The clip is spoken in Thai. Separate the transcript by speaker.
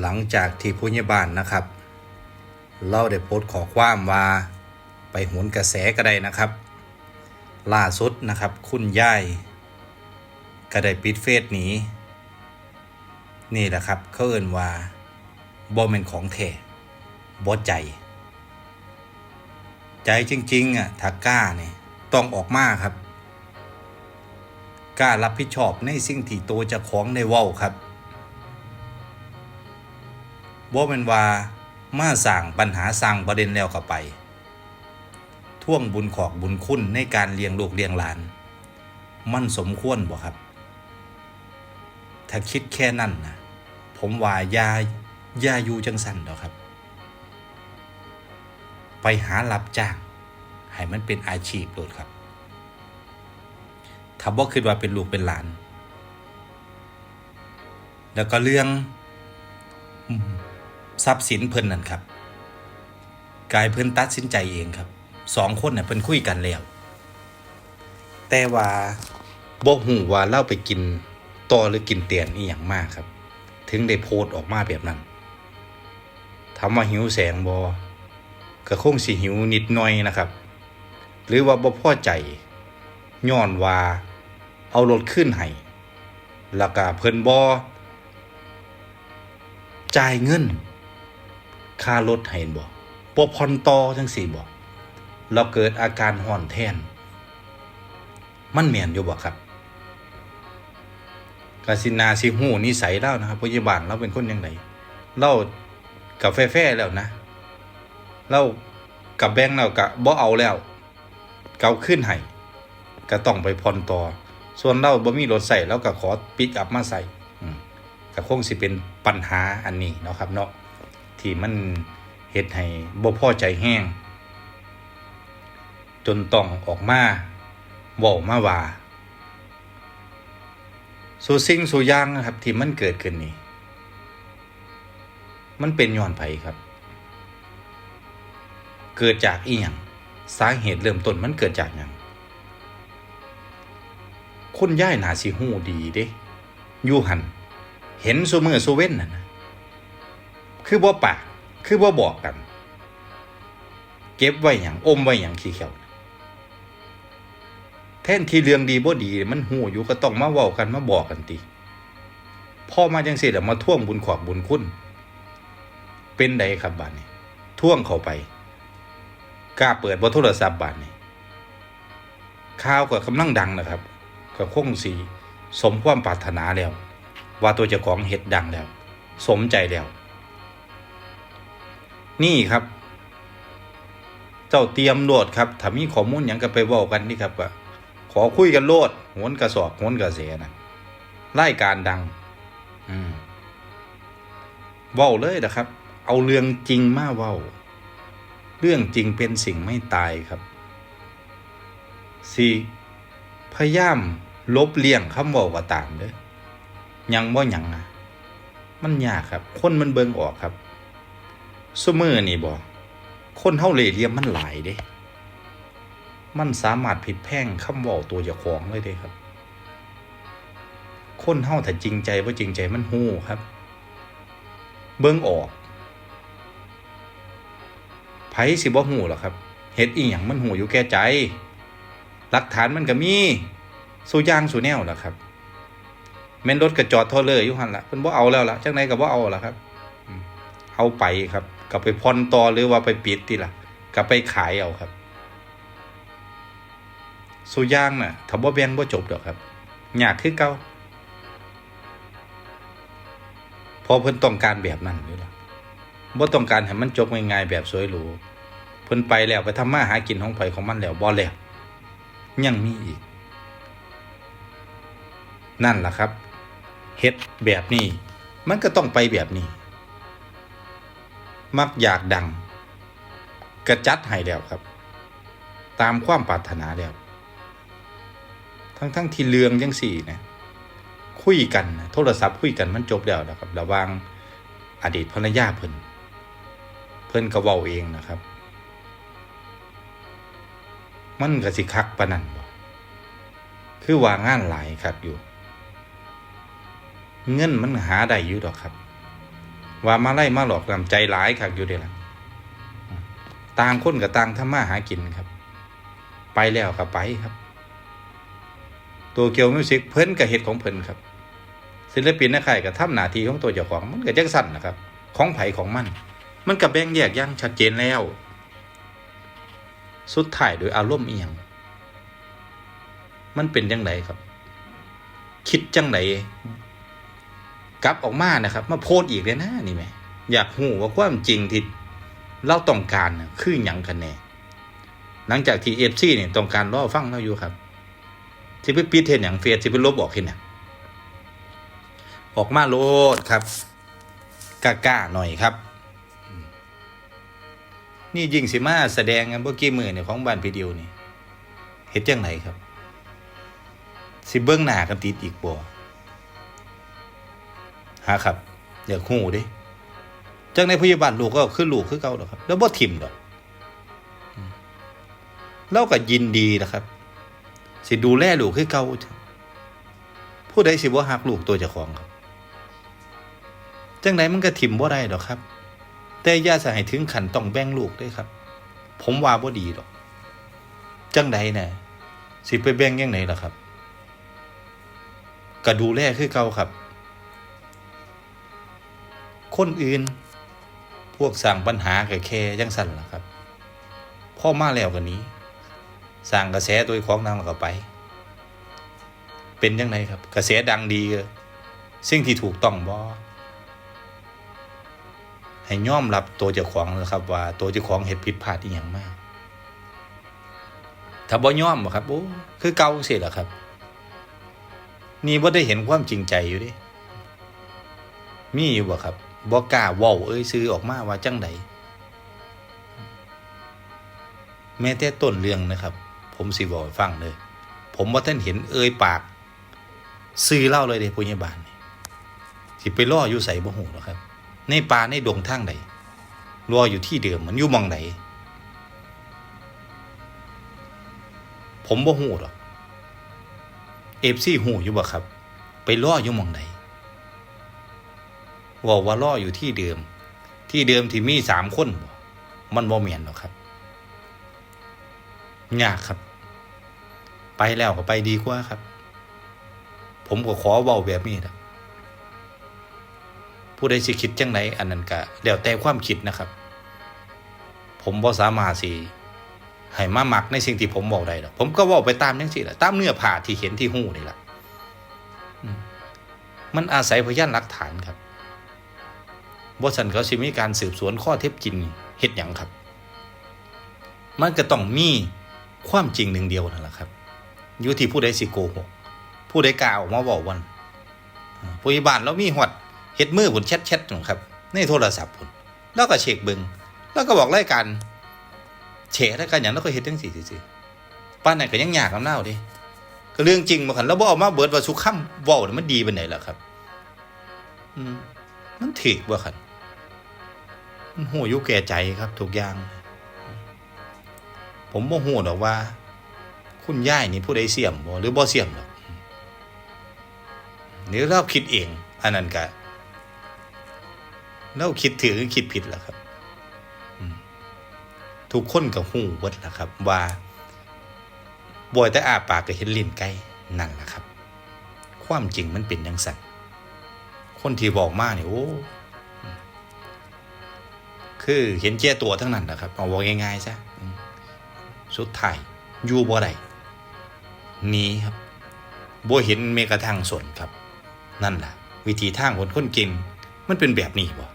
Speaker 1: หลังจากที่ผู้ใหญ่บ้านนะครับเราได้โพสต์ขอความว่าไปโหนกระแสก็ได้นะครับ ล่าสุดนะครับ คุณยายก็ได้ปิดเฟซหนีนี่แหละครับเขาเอ่นว่าบ่เป็นของแท้บ่ใจ ใจจริงๆอะถ้ากล้าเนี่ยต้องออกมาครับกล้ารับผิดชอบในสิ่งที่ตัวจะของในว้าครับ บ่เป็นว่ามาสั่งปัญหาสั่งประเด็นแล้วก็ไป ท่วงบุญขอกบุญคุณในการเลี้ยงลูกเลี้ยงหลาน มันสมควรบ่ครับ ถ้าคิดแค่นั้นนะผมว่ายาอย่าอยู่จังสันดอกครับ ไปหารับจ้าง ให้มันเป็นอาชีพโลดครับถ้าบ่คิดว่าเป็นลูกเป็นหลาน แล้วก็เรื่อง ทรัพย์สินเพิ่นนั่นครับกายเพิ่นตัดสินใจเองครับสองคนเนี่ยเพิ่นคุยกันแล้ว แต่ว่าบ่หูว่าเล่าไปกินต่อหรือกินเตียนอีหยังมากครับ ถึงได้โพสออกมาแบบนั้นถามว่าหิวแสงบอก็คงสิหิวนิดหน่อยนะครับ หรือว่าบ่พอใจย้อนว่าเอารถขึ้นให้แล้วก็เพิ่นบ่จ่ายเงิน ค่ารถให้บ่บ่ผ่อนต่อจังซี่บ่เราเกิดอาการห่อนแทน มันแม่นอยู่บ่ครับกาสินาสิหูนิสัยเล่านะครับพยาบาลเราเป็นคนยังไงเล่ากับแฟๆแล้วนะเล่ากับแบงค์เรากะบ่เอาแล้ว เกาขึ้นให้ก็ต้องไปผ่อนต่อ ส่วนเราบ่มีรถใส่แล้วก็ขอปิกอัพมาใส่อืมก็คงสิเป็นปัญหาอันนี้เนาะครับเนาะ ที่มันเฮ็ดให้บ่พอใจแห้ง จนต้องออกมาเว้ามาว่าสู่สิ่งสู่อย่างนะครับที่มันเกิดขึ้นนี่มันเป็นย้อนไผครับ เกิดจากอีหยังสาเหตุเริ่มต้นมันเกิดจากหยังคนย่ายหนาสิหูดีเด้อยู่หัน เห็นซูมือซูเว้นน่ะนะ คือบ่ปากคือบ่บอกกัน เก็บไว้อย่างอมไว้อย่างขี้เขียวแท่นที่เรื่องดีบ่ดี มันหูอยู่ก็ต้องมาเว้ากันมาบอกกันติพ่อมาจังสิแล้วมาท่วงบุญขอบบุญคุณ เป็นใดครับบาดนี้ท่วงเข้าไปกล้าเปิดบ่โทรศัพท์บาดนี้ข่าวก็กำลังดังนะครับก็คงสีสมความปรารถนาแล้ว ว่าตัวเจ้าของเฮ็ดดังแล้ว สมใจแล้ว นี่ครับ เจ้าเตรียมโหลดครับถ้ามีข้อมูลหยังก็ไปว้ากันนี่ครับว่าขอคุยกันโลดโหนกระสอบโหนกระแสนะรายการดัง อืมเว้าเลยนะครับ เอาเรื่องจริงมาเว้า เรื่องจริงเป็นสิ่งไม่ตายครับสี่พยายามลบเลี่ยงคำเว้าก็ตามเด้อยังบ่ยังอะมันยากครับ คนมันเบิ่งออกครับ ซุมือนี่บ่คนเฮาเลเหลี่ยมมันหลายเด้ มันสามารถผิดแพ่งคำเว่าตัวเจ้าของเลยเด้ครับ คนเฮาถ้าจริงใจว่าจริงใจมันหู้ครับ เบิ่งออกไผสิบ่หูหรอครับเฮ็ดอีหยังมันหูอยู่แก่ใจ หลักฐานมันก็มีสู่ย่างสู่แนวล่ะครับแม่นรถกระจอดท่าเลยอยู่หันละเพิ่นบ่เอาแล้วล่ะจังไดก็บ่เอาล่ะครับ เอาไปครับ ก็ไปผ่อนต่อหรือว่าไปปิดติล่ะก็ไปขายเอาครับสู้ย่างน่ะถ้าบ่แบ่งบ่จบดอกครับอยากคือเก่าพอเพิ่นต้องการแบบนั้นนี่ล่ะบ่ต้องการให้มันจบง่ายๆแบบสวยหรูเพิ่นไปแล้วไปทำมาหากินของไผของมันแล้วบ่แล้วยังมีอีก นั่นล่ะครับเฮ็ดแบบนี้ มันก็ต้องไปแบบนี้ มักอยากดัง กระจัดให้แล้วครับ ตามความปรารถนาแล้ว ทั้งทั้งที่เรื่องยังสี่นะคุยกันโทรศัพท์คุยกันมันจบแล้วนะครับ ระว่างอดีตภรรยาเพิ่นเพิ่นก็เว้าเองนะครับ มันก็สิคักปานนั้นบ่คือว่างานหลายครับอยู่ เงินมันหาได้อยู่ดอกครับ ว่ามาไล่มาหลอกลำใจหลายคักอยู่เด้ล่ะต่างคนกับต่างทำมาหากินครับ ไปแล้วก็ไปครับ ตัวเกียวมิวสิกเพิ่นกับเหตุของเพิ่นครับ ศิลปินนะใครก็ทำหนาทีของตัวเจ้าของมันก็จังสั่นนะครับ ของไผ่ของมัน มันกับแบ่งแยกย่างชัดเจนแล้ว สุดท้ายโดยอารมณ์เอียง มันเป็นจังไดครับ คิดจังได กลับออกมานะครับ มาโพสอีกเลยนะนี่แหมอยากหูว่าความจริงที่เราต้องการคือหยังกันแน่หลังจากที่เอฟซีเนี่ยต้องการรอฟังเราอยู่ครับที่ไปปิดเห็นอย่างเฟียที่ไปลบออกเห็นเนี่ยออกมาโลดครับกล้าๆหน่อยครับ นี่ยิงสิมาแสดงกันเมื่อกี้มือเนี่ยของบ้านพีเดียวนี่เห็นจังไหนครับ สิเบื้องหน้ากันติดอีกบ่ หาครับอยากหูดิจังในพยาบาลลูกก็คือลูกคือเก่าดอกครับ แล้วบ่ถิ่มดอกอืมเราก็ยินดีนะครับ สิดูแลลูกคือเก่าผู้ใดสิบ่ฮักลูกตัวเจ้าของครับจังไหนมันก็ถิ่มบ่ได้ดอกครับ แต่ย่าสให้ถึงขันต้องแบ่งลูกด้วยครับ ผมว่าบ่ดีดอก จังใดน่ะสิไปแบ่งยังไงล่ะครับ ก็ดูแลคือเก่าครับ คนอื่น พวกสร้างปัญหากับแค่จังสั่นล่ะครับพ่อมาแล้วกันนี้สร้างกระแสโดยของนางแล้วก็ไป เป็นยังไงครับ กระแสดังดีเสิ่งที่ถูกต้องบ่ให้ย่อมรับตัวเจ้าของนะครับ ว่าตัวเจ้าของเหตุผิดพลาดอีหยังมาก ถ้าบ่ย่อมครับโอ้คือเก่าสิล่ะครับ นี่บ่ได้เห็นความจริงใจอยู่ดิมีอยู่บ่ครับ บ่กล้าว้าเอ้ยซื้อออกมาว่าจังใดแม้แต่ต้นเรื่องนะครับ ผมสิบอกฟังเลย ผมบ่ทันเห็นเอ่ยปาก ซื้อเล่าเลยเด้ผู้ใหญ่บ้านนี่สิไปล่ออยู่ใส่บ่ฮู้หรอกครับ ในป่าในดงทางใดรออยู่ที่เดิมมันอยู่มองไหนผมบ่หูหรอกเอฟซีหูอยู่บ่ครับ ไปล่ออยู่มองไหน บอกว่าล่ออยู่ที่เดิม ที่เดิมที่มีสามคนมันบ่เมียนหรอกครับยากครับ ไปแล้วก็ไปดีกว่าครับ ผมก็ขอเว้าแบบนี้นะผู้ใดสิคิดจังไดอันนั้นก็แล้วแต่ความคิดนะครับ ผมบ่สามารถสิให้มาหมักในสิ่งที่ผมบอกได้หรอกผมก็บอกไปตามจังซี่แหละตามเนื้อผ้าที่เห็นที่หูนี่แหละมันอาศัยพยานหลักฐานครับ บ่สันเขาสิมีการสืบสวนข้อเท็จจริงเฮ็ดหยังครับ มันก็ต้องมีความจริงหนึ่งเดียวนั่นแหละครับอยู่ที่ผู้ใดสิโกหกผู้ใดกล่าวมาบอกวันผู้ใหญ่บ้านเรามีหอดเฮ็ดมือผลแชทแชทๆนะครับในโทรศัพท์ผลแล้วก็เช็คเบิงแล้วก็บอกรายการแฉะรายการอย่างแล้วก็เฮ็ดจังสี่ซื่อๆป้านไหนก็ยังยากกับเน่าดิก็เรื่องจริงบ่คันแล้วบ่เอามาเบิดว่าสุค่ำเว้านี่มันดีปานไหนล่ะครับ อืมมันถูกบ่คันมัน หูอยู่แก่ใจครับทุกอย่าง ผมบ่ฮู้ดอกว่า คุณย่ายนี่ผู้ใดเสี่ยมบ่หรือบ่เสี่ยมดอกหรือเราคิดเอง อันนั้นก็เราคิดถือคิดผิดแล้วครับทุกคนกับหูเบิดแล้วครับ ว่าบอยแต่อาปากก็เห็นลิ้นไก่นั่นแหละครับ ความจริงมันเป็นย่างสันคนที่บอกมาเนี่ยโอ้ คือเห็นแก่ตัวทั้งนั้นนะครับเอาบอกง่ายๆซะสุดท้ายอยู่บ่ได้นีครับบ่เห็นเมกระทั่งสนครับ นั่นแหละวิธีทางคนคนเก่งมันเป็นแบบนี้บ่